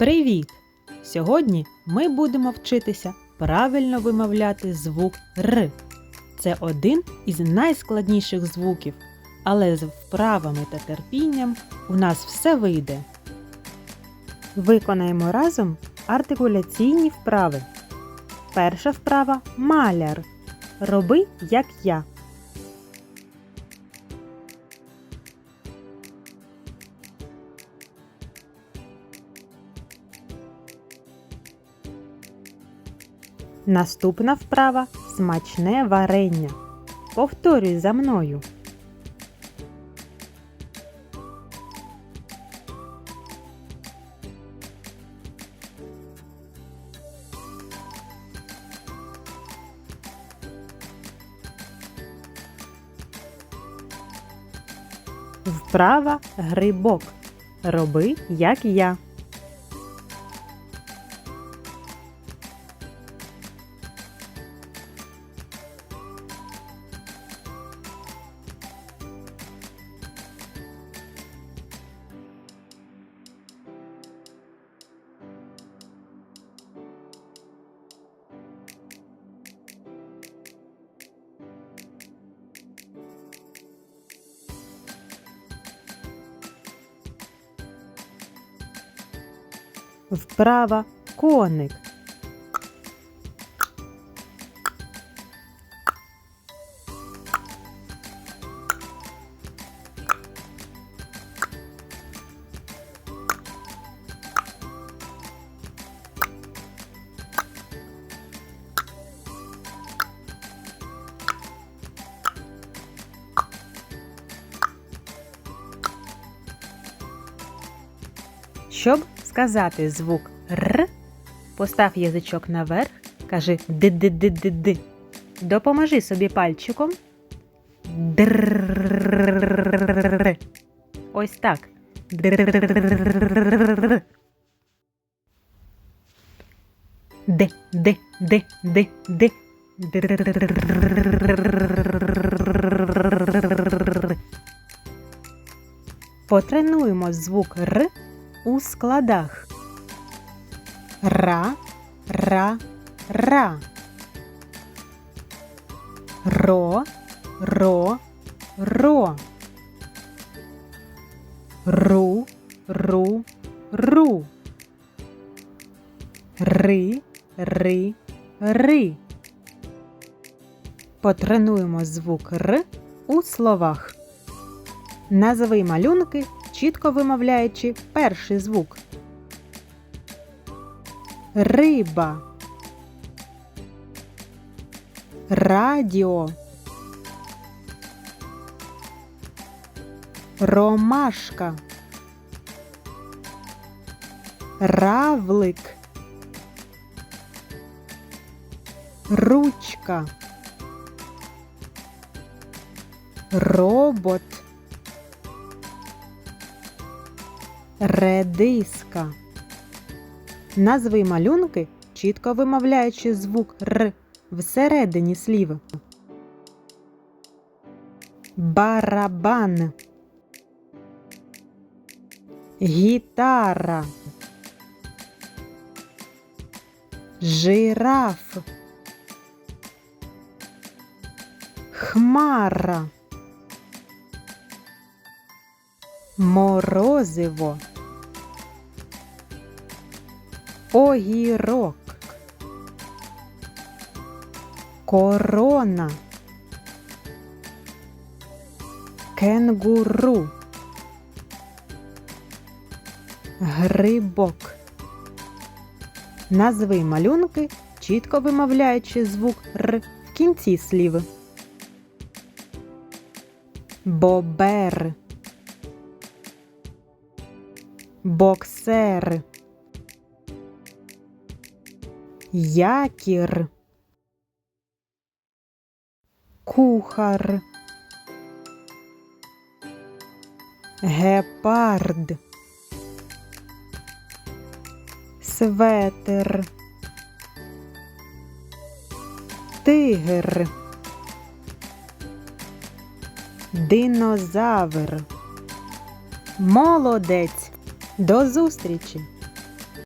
Привіт! Сьогодні ми будемо вчитися правильно вимовляти звук Р. Це один із найскладніших звуків, але з вправами та терпінням у нас все вийде. Виконаємо разом артикуляційні вправи. Перша вправа маляр. Роби як я. Наступна вправа смачне варення. Повторюй за мною. Вправа грибок. Роби як я. Вправа коник. Щоб сказати звук Р, постав язичок наверх, кажи ди-ди-ди-ди-ди. Допоможи собі пальчиком. Др. Ось так. Др. Д, д, д, д, д. Потренуємо звук Р у складах. Ра, ра, ра. Ро, ро, ро. Ру, ру, ру. Ри, ри, ри. Потренуємо звук Р у словах. Назви малюнки, чітко вимовляючи перший звук. Риба. Радіо. Ромашка. Равлик. Ручка. Робот. Редиска. Назви малюнки, чітко вимовляючи звук Р всередині слів. Барабан. Гітара. Жираф. Хмара. Морозиво. Огірок. Корона. Кенгуру. Грибок. Назви малюнки, чітко вимовляючи звук Р в кінці слів. Бобер. Боксер. Якір. Кухар. Гепард. Светер. Тигр. Динозавр. Молодець. До зустрічі!